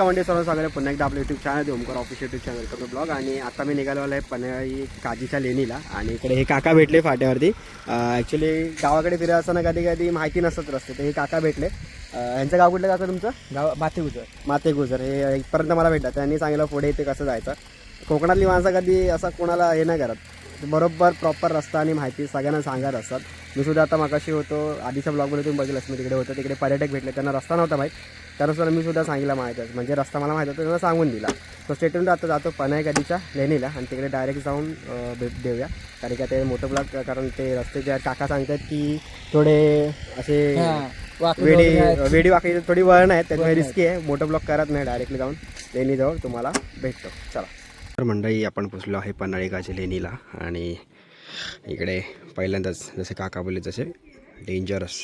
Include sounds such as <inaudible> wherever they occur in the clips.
नमस्कार मंडळी सर्व स्वागत आहे. पुन्हा एकदा आपल्या YouTube channel Omkar official YouTube channel करतो ब्लॉग आणि आता मी निघालो आहे पन्हाळी काजीच्या लेणीला. आणि इकडे हे काका भेटले फाट्यावरती. ॲक्च्युली गावाकडे फिरत असताना कधी कधी माहिती नसत रस्ते तर हे काका भेटले. यांचं गाव कुठलं काका तुमचं? गाव माथे गुजर माते गुजर हे इथपर्यंत मला भेटतात त्यांनी सांगितलं पुढे इथे कसं जायचं. कोकणातली माणसं कधी असं कोणाला हे नाही करत. बरोबर प्रॉपर रस्ता आणि माहिती सगळ्यांना सांगत असतात मी सुद्धा आता मागाशी होतो आधीच्या ब्लॉगमध्ये तुम्ही बघितलंस मी तिकडे होतो तिकडे पर्यटक भेटले त्यांना रस्ता नव्हता माहीत. त्यानुसार मी सुद्धा सांगितलं माहीत आहे म्हणजे रस्ता मला माहीत होता त्यांना सांगून दिला. तो स्टेटून आता जातो पनाय कधीच्या लेणीला आणि तिकडे डायरेक्ट जाऊन भेट देऊया. कारण का ते मोठं ब्लॉग कारण ते रस्ते जे आहेत, काका सांगतात की थोडे असे वेडी वेडी वाकडी थोडी वळण आहेत त्याच्यामुळे रिस्की आहे. मोठं ब्लॉक करत नाही डायरेक्टली जाऊन लेणीजवळ तुम्हाला भेटतो. चला. तर मंडळी आपण पोचलो आहे पन्हाळीकाच्या लेणीला आणि इकडे पहिल्यांदाच जसे काका बोलले जसे डेंजरस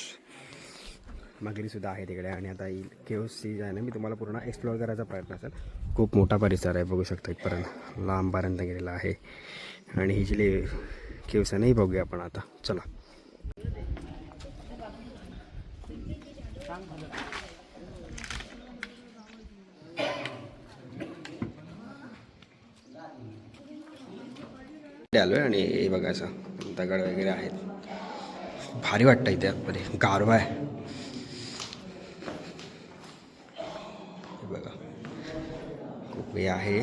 मगरीसुद्धा आहे तिकडे आणि आता केव्हसी जे आहे ना मी तुम्हाला पूर्ण एक्सप्लोअर करायचा प्रयत्न असेल. खूप मोठा परिसर आहे बघू शकता इथपर्यंत लांबपर्यंत गेलेला आहे. आणि ही जी ले केव्स आहे बघूया आपण आता. चला. आलो आहे आणि हे बघा असं दगड वगैरे आहेत. भारी वाटतं इथे आतमध्ये गारवा आहे. हे बघा. खूप हे आहे.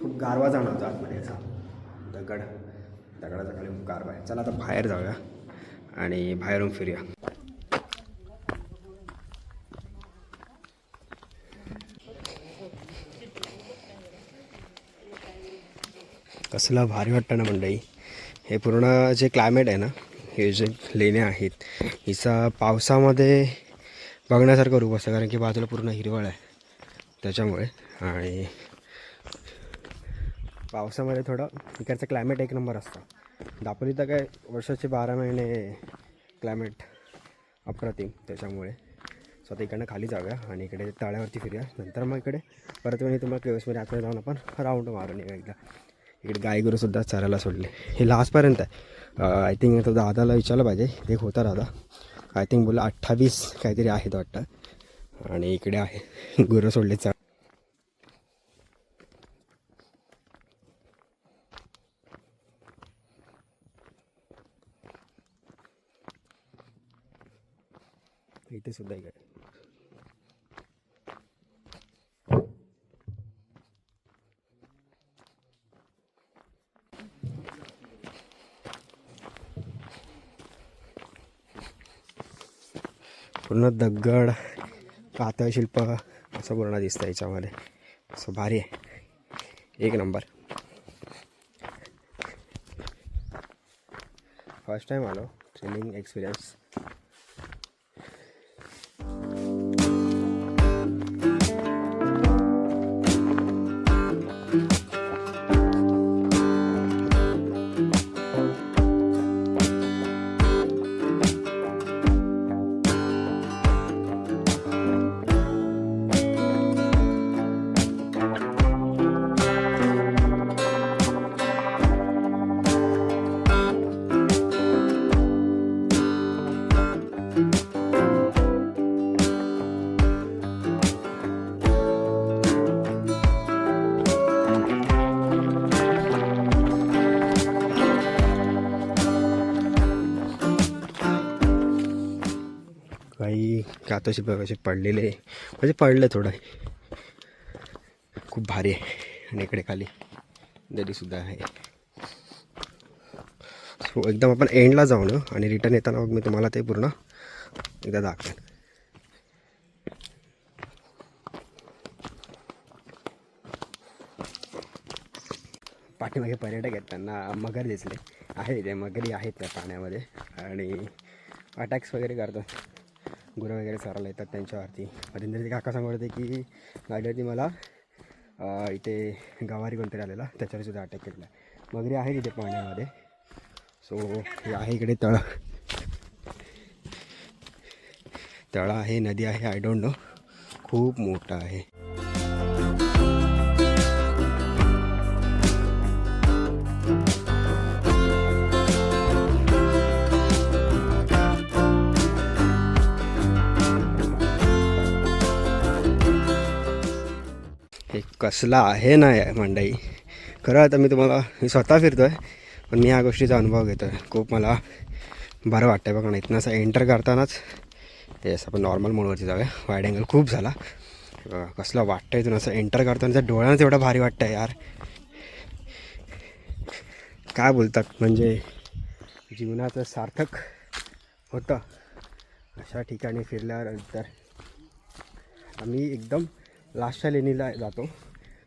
खूप गारवा जाणवतो आतमध्ये असा दगड. दगडाचा खाली खूप गारवा आहे. चला आता बाहेर जाऊया आणि बाहेरून फिरूया. कसलं भारी वाटतं ना मंडळी. हे पूर्ण जे क्लायमेट आहे ना हे जे लेण्या आहेत हिचा पावसामध्ये बघण्यासारखं रूप असतं कारण की बाजूला पूर्ण हिरवळ आहे त्याच्यामुळे. आणि पावसामध्ये थोडं इकडचं क्लायमेट एक नंबर असतं. दापोली तर काय वर्षाचे बारा महिने क्लायमेट अप्रतिम त्याच्यामुळे. सो आता इकडनं खाली जाऊया आणि इकडे तळ्यावरती फिरूया. नंतर मग इकडे परत वेळी तुम्हाला केवसमध्ये आतमध्ये जाऊन आपण राऊंड मारून येऊया एकदा. इकडे गायगुरूसुद्धा चरायला सोडले. हे लास्टपर्यंत आहे. आय थिंक आता दादाला विचारलं पाहिजे. एक होता दादा. आय थिंक बोला अठ्ठावीस काहीतरी आहेत वाटतं. आणि इकडे आहे. गुरं सोडले चढ इथे सुद्धा इकडे. पूर्ण दगड कातळ शिल्प असं पूर्ण दिसतं याच्यामध्ये. असं भारी आहे. एक नंबर. फर्स्ट टाईम आलो. ट्रेनिंग एक्सपिरियन्स तसे कातळशिल्प पडलेले म्हणजे पडलं थोडं. खूप भारी आहे. आणि इकडे खाली दरीसुद्धा आहे. सो एकदम आपण एंडला जाऊ ना. आणि रिटर्न येताना मग मी तुम्हाला ते पूर्ण एकदा दाखवेन. पाठीमागे पर्यटक आहेत त्यांना. मगर दिसले. आहे ते मगरी आहेत त्या पाण्यामध्ये. आणि अटॅक्स वगैरे करतात. गुरं वगैरे चरायला येतात त्यांच्यावरती. मध्यंतरी काका सांगत होते की गाडीवरती मला इथे गवारी कोणतरी आलेला त्याच्यावर सुद्धा अटॅक केलेला आहे. मगरी आहे तिथे पाण्यामध्ये. सो हे आहे इकडे तळ. तळा आहे नदी आहे आय डोंट नो खूप मोठं आहे. कसला आहे ना या मंडई. खरं आता मी तुम्हाला मी स्वतः फिरतो आहे पण मी ह्या गोष्टीचा अनुभव घेतो आहे खूप मला बरं वाटतं आहे बघा ना इथनं असं एंटर करतानाच येस आपण नॉर्मल मोडवरती जाऊया. वाईड अँगल खूप झाला. बघा, कसलं वाटतं इथून असं एंटर करताना त्या डोळ्यांनाच एवढं भारी वाटतं आहे यार. काय बोलतात म्हणजे जीवनाचं सार्थक होतं. अशा ठिकाणी फिरल्यानंतर आम्ही एकदम लास्टच्या लेणीला जातो.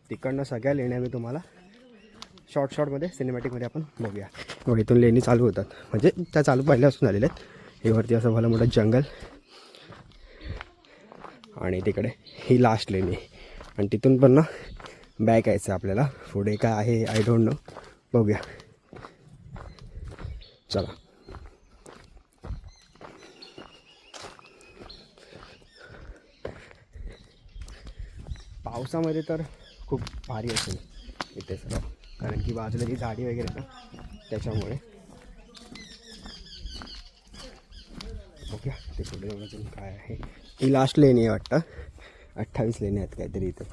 तिकडनं सगळ्या लेण्या मी तुम्हाला शॉर्ट शॉर्टमध्ये सिनेमॅटिकमध्ये आपण बघूया. मग इथून लेणी चालू होतात. म्हणजे त्या चालू पहिल्यापासून आलेल्या आहेत. हे वरती असं भलं मोठं जंगल. आणि तिकडे ही लास्ट लेणी. आणि तिथून पण ना बॅक यायचं आपल्याला. पुढे काय आहे आय डोंट नो बघूया. चला. पावसामध्ये तर खूप भारी असेल इथे सर्व. कारण की बाजूला जी झाडी वगैरे ना त्याच्यामुळे. ओके ते पुढे जाऊन काय आहे. ही लास्ट लेणी आहे वाटतं. अठ्ठावीस लेणी आहेत काहीतरी इथे.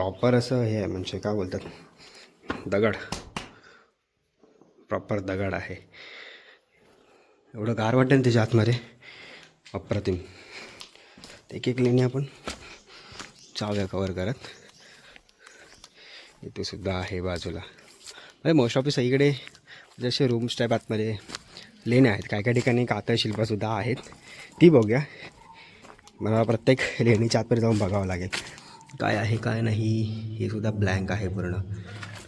प्रॉपर असं हे आहे म्हणजे काय बोलतात? दगड. प्रॉपर दगड आहे. एवढं गार वाटेल ना त्याच्या आतमध्ये? अप्रतिम. एक एक लेणी आपण चाव्या कवर करत. इथे सुद्धा आहे बाजूला. म्हणजे मोस्ट ऑफ सगळीकडे जसे रूम्स टाईप आतमध्ये लेण्या आहेत. काय काय ठिकाणी कातळ शिल्पसुद्धा आहेत. ती बघूया. मला प्रत्येक लेणीच्या आतमध्ये जाऊन बघावं लागेल. काय आहे काय नाही हे सुद्धा ब्लँक आहे पूर्ण.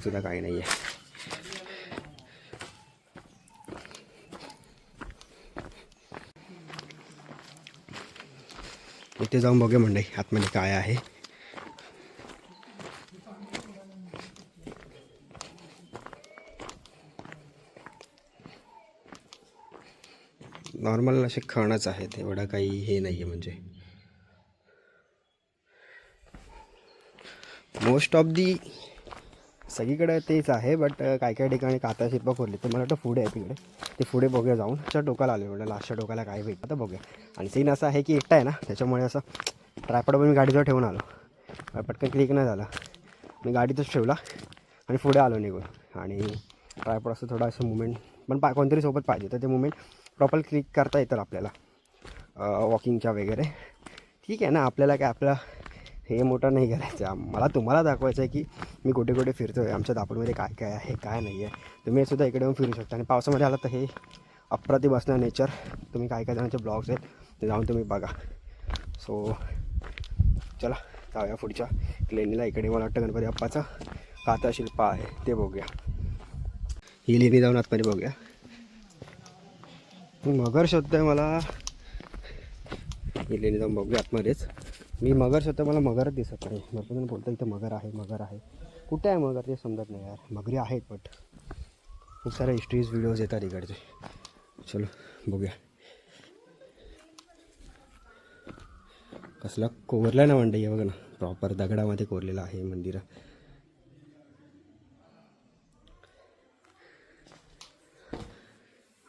सुद्धा काय नाही आहे इथे जाऊन बघे मंडई आतमध्ये काय आहे. नॉर्मल असे खणच आहेत एवढं काही हे नाही आहे म्हणजे. मोस्ट ऑफ दी सगळीकडे तेच आहे बट काय काय ठिकाणी काता शिल्प खोरली तर मला वाटतं पुढे आहे तिकडे. ते पुढे बघूया जाऊन. च्या टोकाला आलो म्हणजे लास्टच्या टोकाला काय भेटतं तर बघूया. आणि सीन असं आहे की एकटा आहे ना त्याच्यामुळे असं ट्रायपॉड मी गाडीजवळ ठेवून आलो. पटकन क्लिक नाही झाला. मी गाडीतच ठेवला आणि पुढे आलो निघून. आणि ट्रायपॉड असं थोडं असं मुवमेंट पण पा कोणतरी सोबत पाहिजे तर ते मुवमेंट प्रॉपर क्लिक करता येतं आपल्याला. वॉकिंगच्या वगैरे. ठीक आहे ना आपल्याला काय आपल्या हे मोठं नाही करायचं. आहे. मला तुम्हाला दाखवायचं आहे की मी कुठे कुठे फिरतो आहे आमच्या दापोडमध्ये काय काय आहे काय नाही आहे. तुम्ही सुद्धा इकडे येऊन फिरू शकता. आणि पावसामध्ये आला तर हे अप्रतिम असणार नेचर तुम्ही काय काय जणांचे ब्लॉग्स आहेत ते जाऊन तुम्ही बघा. सो चला जाऊया पुढच्या लेणीला इकडे मला वाटतं गणपती बाप्पाचा काता शिल्प आहे ते बघूया. ही लेणी जाऊन आतमध्ये बघूया. मगर मगर शोधतोय मला. ही लेणी जाऊन बघूया आतमध्येच. मी मगर स्वतः मला मगरच दिसत नाही. भरपूर जण बोलतो इथं मगर आहे मगर आहे. कुठे आहे मगर? ते समजत नाही यार. मगरी आहेत बट खूप सारे हिस्ट्रीज व्हिडिओज येतात इकडचे. चलो बघूया. कसला कोरला ना मंडई आहे बघा ना. प्रॉपर दगडामध्ये कोरलेलं आहे मंदिर.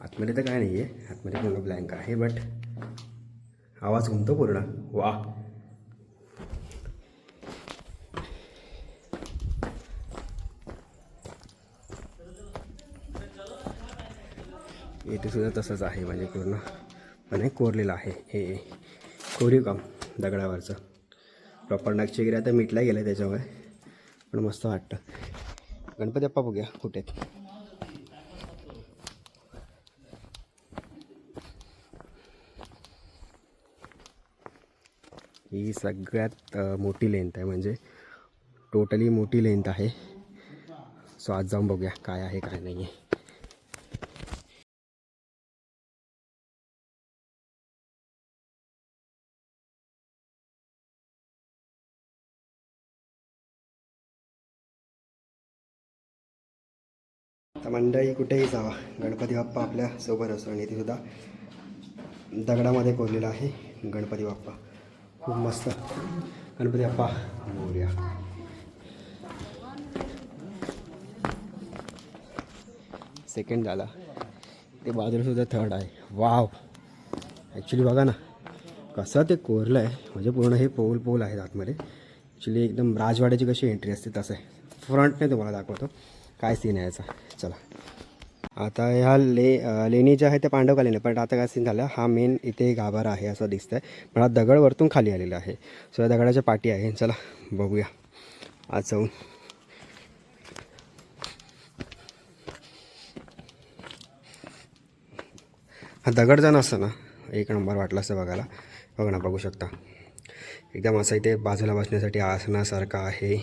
आतमध्ये तर काय नाही आहे आतमध्ये पूर्ण ब्लँक आहे बट आवाज घुमतो पूर्ण वा येथे सुद्धा तसंच आहे म्हणजे पूर्णपणे म्हणजे कोरलेलं आहे. हे कोरीव काम दगडावरचं. प्रॉपर नक्षी वगैरे आता मिटला गेलं आहे त्याच्यामुळे. पण मस्त वाटतं. गणपती बाप्पा बघूया कुठे आहेत. ही सगळ्यात मोठी लेंथ आहे म्हणजे टोटली मोठी लेंथ आहे. सो आज जाऊन बघूया काय आहे काय नाही आहे तर मंडळी कुठेही जावा. गणपती बाप्पा आपल्यासोबत असतो आणि इथे सुद्धा दगडामध्ये कोरलेला आहे गणपती बाप्पा. खूप मस्त. गणपती बाप्पा मोर्या. सेकंड झाला. ते बाजूलासुद्धा थर्ड आहे. वाव ॲक्च्युली बघा ना कसं ते कोरलं आहे म्हणजे पूर्ण हे पोल पोल आहेत आतमध्ये. ॲक्च्युली एकदम राजवाड्याची कशी एंट्री असते तसं आहे. फ्रंटने तुम्हाला दाखवतो. काय सीन आहे याचा? चला. आता ह्या ले लेणी ज्या आहेत त्या पांडवकालीन आहे पण आता काय सीन झालं? हा मेन इथे गाभारा आहे असं दिसतंय. पण हा दगड वरतून खाली आलेला आहे. सो या दगडाच्या पाठी आहे. चला बघूया. आज जाऊन. हा दगड जाणं असतं ना एक नंबर वाटला असतं बघायला. बघा ना बघू शकता. एकदम असं इथे बाजूला बसण्यासाठी आसनासारखं आहे.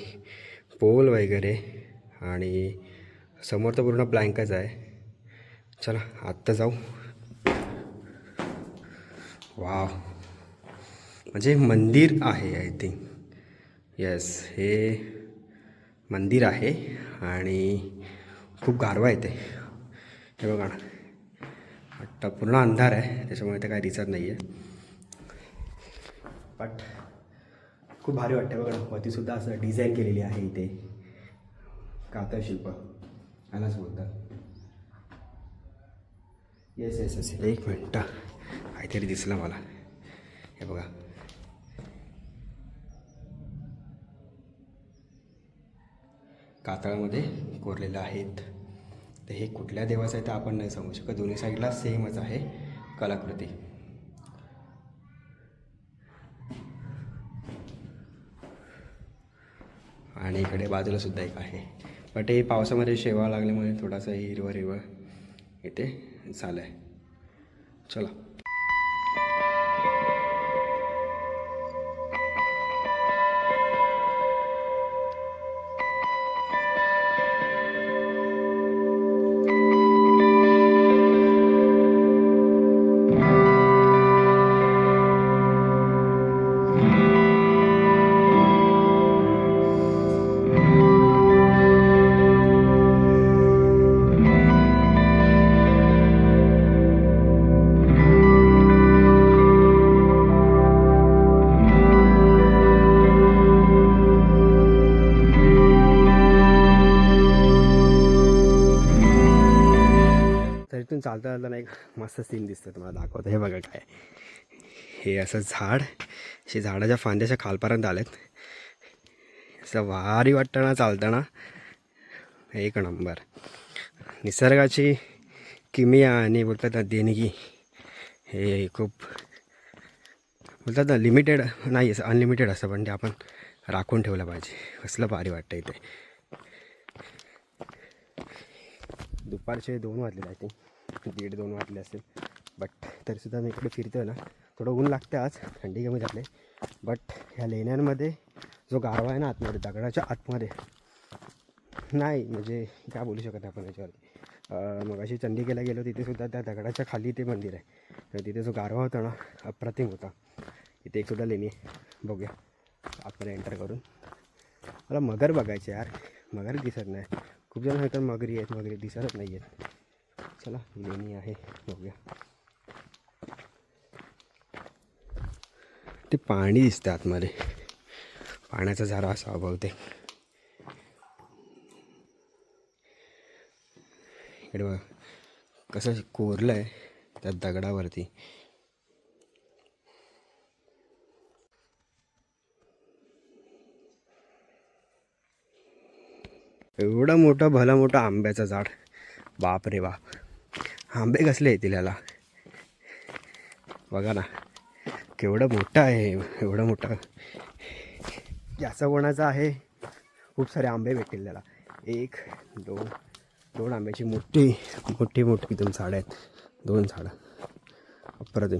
पोल वगैरे आणि समोर तर पूर्ण ब्लँकच आहे. चला आत्ता जाऊ. वाव. म्हणजे मंदिर आहे आय थिंक येस हे मंदिर आहे आणि खूप गारवा येते हे बघा ना. आत्ता पूर्ण अंधार आहे त्याच्यामुळे ते काही दिसत नाही आहे बट खूप भारी वाटते बघा ना वरतीसुद्धा असं डिझाईन केलेली आहे इथे. कातळ शिल्प. यालाच बोलतात येस येस येस एक मिनटं. काहीतरी दिसलं मला. हे बघा. कातळामध्ये कोरलेलं आहेत. तर हे कुठल्या देवाचं आहे तर आपण नाही सांगू शकत. दोन्ही साईडला सेमच आहे कलाकृती. आणि इकडे बाजूला सुद्धा एक आहे. बट हे पावसामध्ये शेवा लागल्यामुळे थोडासा हिरवं हिरवं इथे झालं आहे चला. मस्त सीन दिसतं तुम्हाला दाखवतं हे बघा काय. हे असं झाड असे झाडाच्या फांद्याच्या खालपर्यंत आलेत. असं भारी वाटतं ना चालताना. एक नंबर. निसर्गाची किमिया आणि बोलतात ना देणगी. हे खूप बोलतात ना लिमिटेड नाही असं अनलिमिटेड असतं पण ते आपण राखून ठेवलं पाहिजे. कसलं भारी वाटतं इथे दुपारचे दोन वाजले आय थिंक दीड दोन वाजले असेल. बट तरीसुद्धा मी इकडे फिरतो ना. थोडं ऊन लागतं आज थंडी कमी झाली. बट ह्या लेण्यांमध्ये जो गारवा आहे ना आतमध्ये दगडाच्या आतमध्ये नाही म्हणजे काय बोलू शकत नाही आपण याच्यावरती मग अशी चंदिकेला गेलो तिथेसुद्धा त्या दगडाच्या खाली ते मंदिर आहे. तर तिथे जो गारवा होता ना अप्रतिम होता. इथे एकसुद्धा लेणी आहे बघूया. आतमध्ये एंटर करून. मला मगर बघायचे यार. मगर दिसत नाही. खूप जण तर मगरी आहेत मगरी दिसतच नाही आहेत चला ही लेणी आहे बघूया. ते पाणी दिसतं आतमध्ये. पाण्याचा झरा असा बहुतेक इकडे बघा कसं कोरलं आहे त्या दगडावरती. एवढं मोठं भलं मोठं आंब्याचं झाड. बाप रे बाप. आंबे कसले येतील याला बघा ना केवढं मोठं आहे एवढं मोठं. याचं कोणाचं आहे? खूप सारे आंबे भेटतील त्याला. एक दोन दोन आंब्याची मोठी मोठी मोठी एकदम झाडं आहेत. दोन झाडं. अप्रतिम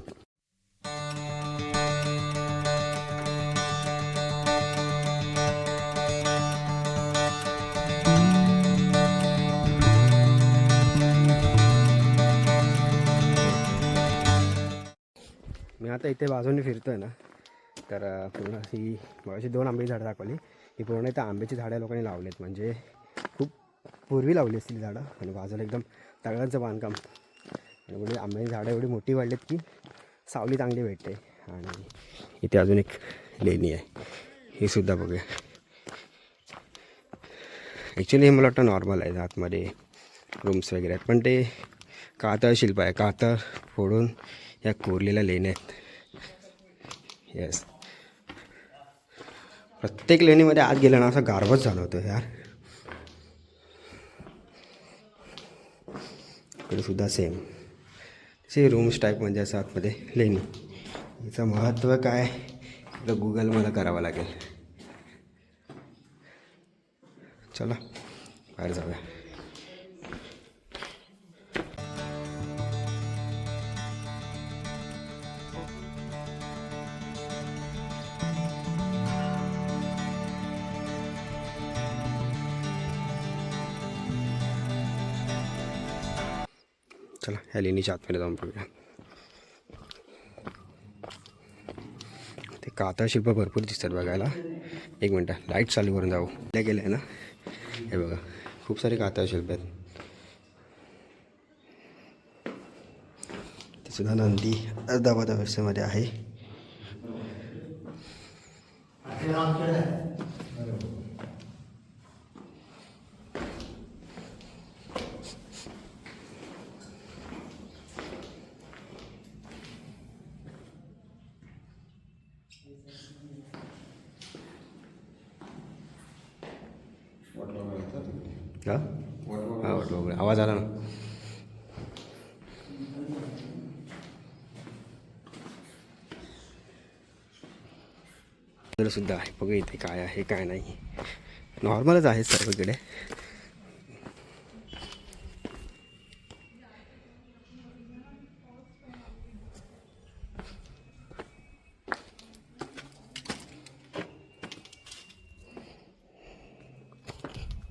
मी आता इथे बाजूने फिरतोय ना तर पूर्ण ही मगाशी दोन आंब्याची झाडं दाखवली. ही पूर्ण इथं आंब्याची झाडं लोकांनी लावलेत. म्हणजे खूप पूर्वी लावली असतील झाडं. आणि बाजूला एकदम दगडांचं बांधकाम. आणि म्हणजे आंब्याची झाडं एवढी मोठी वाढलीत की सावली चांगली भेटते. आणि इथे अजून एक लेणी आहे. ही सुद्धा बघूया. ॲक्च्युली हे मला वाटतं नॉर्मल आहे आतमध्ये रूम्स वगैरे आहेत. पण ते कातळ शिल्प आहे. कातळ फोडून या कोरलेल्या लेण्या आहेत. येस प्रत्येक लेणीमध्ये आत गेलं ना असं गारवच होतं यार. इकडे सुद्धा सेम से रूम्स टाईप म्हणजे असं आतमध्ये लेणी. याचं महत्त्व काय? इकडं गुगल मला करावं लागेल. चला बाहेर जाऊया. चला ह्या लेणीच्या आतमध्ये जाऊन बघूया ते कातळ शिल्प भरपूर दिसतात बघायला. एक मिनटं लाइट चालू करून जाऊ. त्या गेलं आहे ना? हे बघा खूप सारे कातळ शिल्प आहेत. ते सुद्धा नंदी अर्धाबाद अवस्थेमध्ये आहे. हां? हा वाटलं वगैरे आवाज आला ना. सुद्धा आहे. बघा इथे काय आहे काय नाही. नॉर्मलच आहे सर्वकडे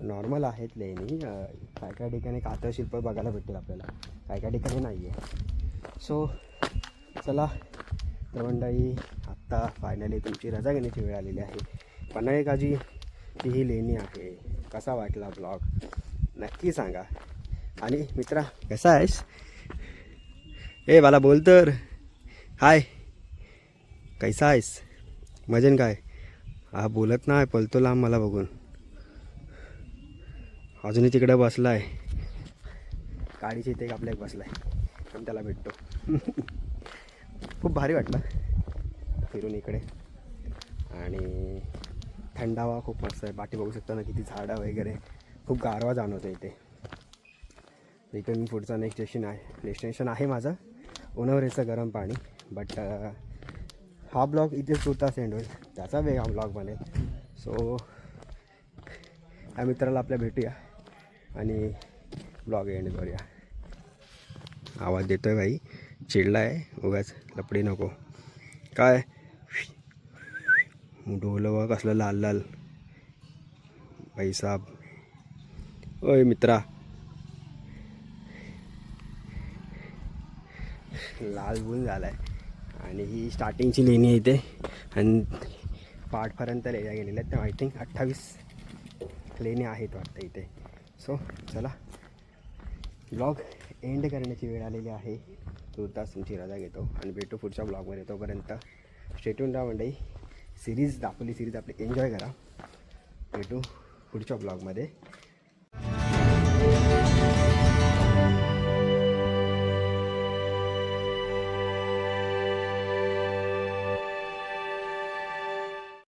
नॉर्मल आहेत लेणी काय काय ठिकाणी कातळ शिल्प बघायला भेटतील आपल्याला. काय काय ठिकाणी नाही आहे सो चला तर मंडळी आत्ता फायनली तुमची रजा घेण्याची वेळ आलेली आहे. पन्हाळे ती ही लेणी आहे? कसा वाटला ब्लॉग नक्की सांगा. आणि मित्रा कसा आहेस? ए मला बोल तर. हाय. कैसा आहेस? मजेन काय? हा बोलत नाही पलतो लांब मला बघून. अजूनही तिकडे बसला आहे गाडीच्या इथे एक आपल्या एक बसला आहे पण त्याला भेटतो. <laughs> खूप भारी वाटलं. फिरून इकडे. आणि थंडावा खूप मस्त आहे. बाटी बघू शकता ना किती झाडं वगैरे. खूप गारवा जाणवतो इथे. इथून पुढचा नेक्स्ट स्टेशन आहे. डेस्टिनेशन आहे माझं. उन्हावरेचं गरम पाणी. बट हा ब्लॉग इथेच पुरता सेंड होईल. त्याचा वेग हा ब्लॉग बनेल सो या मित्राला आपल्या भेटूया. आणि ब्लॉग एंड करूया. आवाज देतोय भाई. चिडला आहे उगाच लपडी नको. काय? डोलं बघ कसलं लाल लाल. भाई साहब ओय मित्रा. लाल गुण झाला आहे आणि ही स्टार्टिंगची लेणी आहे इथे. आणि पाठपर्यंत लेण्या गेलेल्या आहेत त्या आय थिंक अठ्ठावीस लेणी आहेत वाटतं इथे. सो चला. ब्लॉग एंड करण्याची वेळ आलेली आहे. तो तास तुमची रजा घेतो आणि भेटू पुढच्या ब्लॉगमध्ये तोपर्यंत स्टेटून राहा मंडई सिरीज दाखवली सिरीज आपली. एन्जॉय करा. भेटू पुढच्या ब्लॉगमध्ये